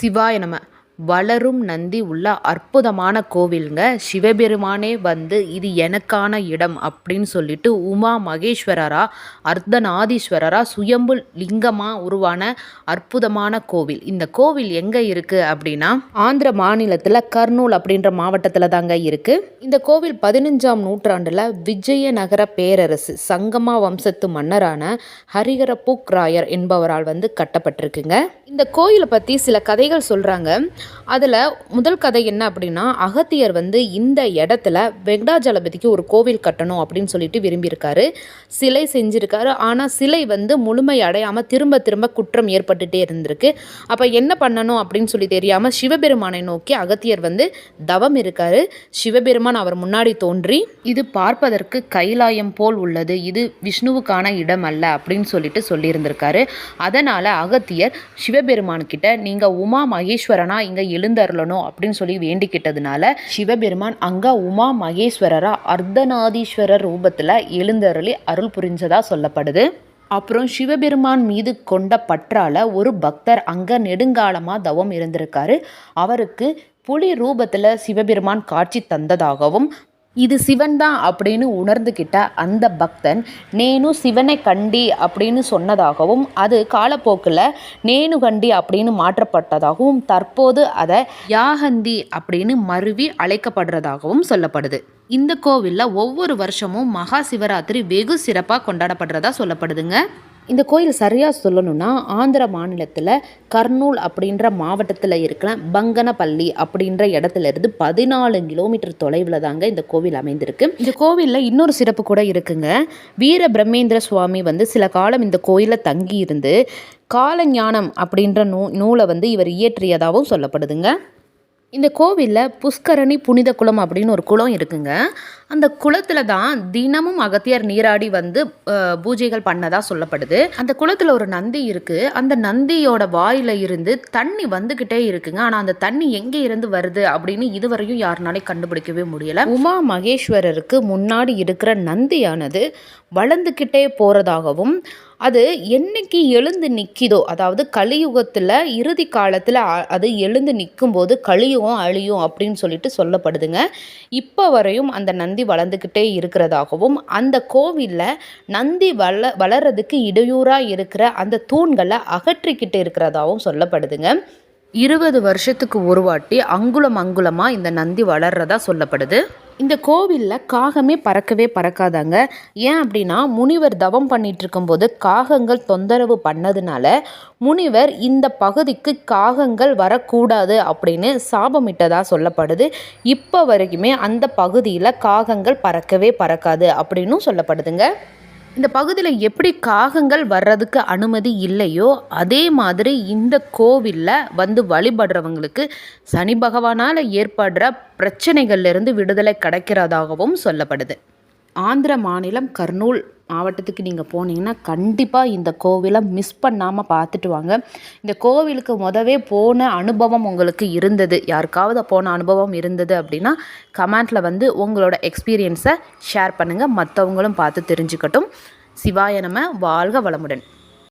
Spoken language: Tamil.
சிவாய நம. வளரும் நந்தி உள்ள அற்புதமான கோவிலுங்க. சிவபெருமானே வந்து இது எனக்கான இடம் அப்படின்னு சொல்லிட்டு உமா மகேஸ்வரரா அர்த்தநாதீஸ்வரரா சுயம்பு லிங்கமா உருவான அற்புதமான கோவில். இந்த கோவில் எங்கே இருக்குது அப்படின்னா ஆந்திர மாநிலத்தில் கர்னூல் அப்படின்ற மாவட்டத்தில் தாங்க இருக்குது இந்த கோவில் பதினஞ்சாம் நூற்றாண்டில் விஜயநகர பேரரசு சங்கமா வம்சத்து மன்னரான ஹரிகரபுக் ராயர் என்பவரால் வந்து கட்டப்பட்டிருக்குங்க. இந்த கோயிலை பற்றி சில கதைகள் சொல்கிறாங்க அதில் முதல் கதை என்ன அப்படின்னா அகத்தியர் வந்து இந்த இடத்துல வெங்கடாஜலபதிக்கு ஒரு கோவில் கட்டணும் அப்படின்னு சொல்லிட்டு விரும்பியிருக்காரு. சிலை செஞ்சுருக்காரு. ஆனால் சிலை வந்து முழுமை அடையாமல் திரும்ப திரும்ப குற்றம் ஏற்பட்டுட்டே இருந்திருக்கு. அப்போ என்ன பண்ணணும் அப்படின்னு சொல்லி தெரியாமல் சிவபெருமானை நோக்கி அகத்தியர் வந்து தவம் இருக்காரு. சிவபெருமான் அவர் முன்னாடி தோன்றி இது பார்ப்பதற்கு கைலாயம் போல் உள்ளது. இது விஷ்ணுவுக்கான இடம் அல்ல அப்படின்னு சொல்லிட்டு சொல்லியிருந்திருக்காரு. அதனால் அகத்தியர் சிவபெருமான்கிட்ட நீங்கள் உமா மகேஸ்வரனா இங்கே எழுந்தருளணும் அப்படின்னு சொல்லி வேண்டிக்கிட்டதுனால சிவபெருமான் அங்கே உமா மகேஸ்வரரா அர்த்தநாதீஸ்வரர் ரூபத்தில் எழுந்தருளி அருள் புரிஞ்சதா சொல்லப்படுது. அப்புறம் சிவபெருமான் மீது கொண்ட பற்றால ஒரு பக்தர் அங்கே நெடுங்காலமாக தவம் இருந்திருக்காரு. அவருக்கு புலி ரூபத்தில் சிவபெருமான் காட்சி தந்ததாகவும் இது சிவன் தான் அப்படின்னு உணர்ந்துக்கிட்ட அந்த பக்தன் நேனு சிவனை கண்டி அப்படின்னு சொன்னதாகவும் அது காலப்போக்கில் நேனு கண்டி அப்படின்னு மாற்றப்பட்டதாகவும் தற்போது அதை யாகந்தி அப்படின்னு மருவி அழைக்கப்படுறதாகவும் சொல்லப்படுது. இந்த கோவிலில் ஒவ்வொரு வருஷமும் மகா சிவராத்திரி வெகு சிறப்பாக கொண்டாடப்படுறதா சொல்லப்படுதுங்க. இந்த கோயில் சரியாக சொல்லணும்னா ஆந்திர மாநிலத்தில் கர்னூல் அப்படின்ற மாவட்டத்தில் இருக்கிற பங்கனப்பள்ளி அப்படின்ற இடத்துல இருந்து பதினாலு கிலோமீட்டர் தொலைவில் தாங்க இந்த கோவில் அமைந்திருக்கு. இந்த கோவிலில் இன்னொரு சிறப்பு கூட இருக்குங்க. வீர பிரம்மேந்திர சுவாமி வந்து சில காலம் இந்த கோயிலில் தங்கி இருந்து காலஞானம் அப்படின்ற நூ நூலை வந்து இவர் இயற்றியதாகவும் சொல்லப்படுதுங்க. இந்த கோவிலில் புஷ்கரணி புனித குளம் அப்படின்னு ஒரு குளம் இருக்குங்க. அந்த குளத்தில் தான் தினமும் அகத்தியர் நீராடி வந்து பூஜைகள் பண்ணதாக சொல்லப்படுது. அந்த குளத்தில் ஒரு நந்தி இருக்குது அந்த நந்தியோட வாயில் இருந்து தண்ணி வந்துக்கிட்டே இருக்குங்க. ஆனால் அந்த தண்ணி எங்கே இருந்து வருது அப்படின்னு இதுவரையும் யாருனாலே கண்டுபிடிக்கவே முடியல. உமா மகேஸ்வரருக்கு முன்னாடி இருக்கிற நந்தியானது வளர்ந்துக்கிட்டே போகிறதாகவும் அது என்னைக்கு எழுந்து நிற்கிதோ அதாவது கலியுகத்தில் இறுதி காலத்தில் அது எழுந்து நிற்கும்போது கலியுகம் அழியும் அப்படின்னு சொல்லிட்டு சொல்லப்படுதுங்க. இப்போ வரையும் அந்த நந்தி வளர்ந்துக்கிட்டே இருக்கிறதாகவும் அந்த கோவிலில் நந்தி வள வளர்றதுக்கு இடையூறாக இருக்கிற அந்த தூண்களை அகற்றிக்கிட்டு இருக்கிறதாகவும் சொல்லப்படுதுங்க. இருபது வருஷத்துக்கு ஒரு வாட்டி அங்குலம் அங்குலமாக இந்த நந்தி வளர்றதா சொல்லப்படுது. இந்த கோவிலில் காகமே பறக்கவே பறக்காதாங்க. ஏன் அப்படின்னா முனிவர் தவம் பண்ணிட்டு இருக்கும்போது காகங்கள் தொந்தரவு பண்ணதுனால முனிவர் இந்த பகுதிக்கு காகங்கள் வரக்கூடாது அப்படின்னு சாபமிட்டதாக சொல்லப்படுது. இப்போ வரைக்குமே அந்த பகுதியில் காகங்கள் பறக்கவே பறக்காது அப்படின்னும் சொல்லப்படுதுங்க. இந்த பகுதியில் எப்படி காகங்கள் வர்றதுக்கு அனுமதி இல்லையோ அதே மாதிரி இந்த கோவிலில் வந்து வழிபடுறவங்களுக்கு சனி பகவானால் ஏற்படுற பிரச்சனைகள்லேருந்து விடுதலை கிடைக்கிறதாகவும் சொல்லப்படுது. ஆந்திர மாநிலம் கர்னூல் மாவட்டத்துக்கு நீங்கள் போனீங்கன்னா கண்டிப்பாக இந்த கோவிலை மிஸ் பண்ணாமல் பார்த்துட்டு வாங்க. இந்த கோவிலுக்கு முதவே போன அனுபவம் உங்களுக்கு இருந்தது. யாருக்காவது போன அனுபவம் இருந்தது அப்படின்னா கமெண்ட்டில் வந்து உங்களோட எக்ஸ்பீரியன்ஸை ஷேர் பண்ணுங்கள் மற்றவங்களும் பார்த்து தெரிஞ்சுக்கட்டும். சிவாய நம்ம வாழ்க வளமுடன்.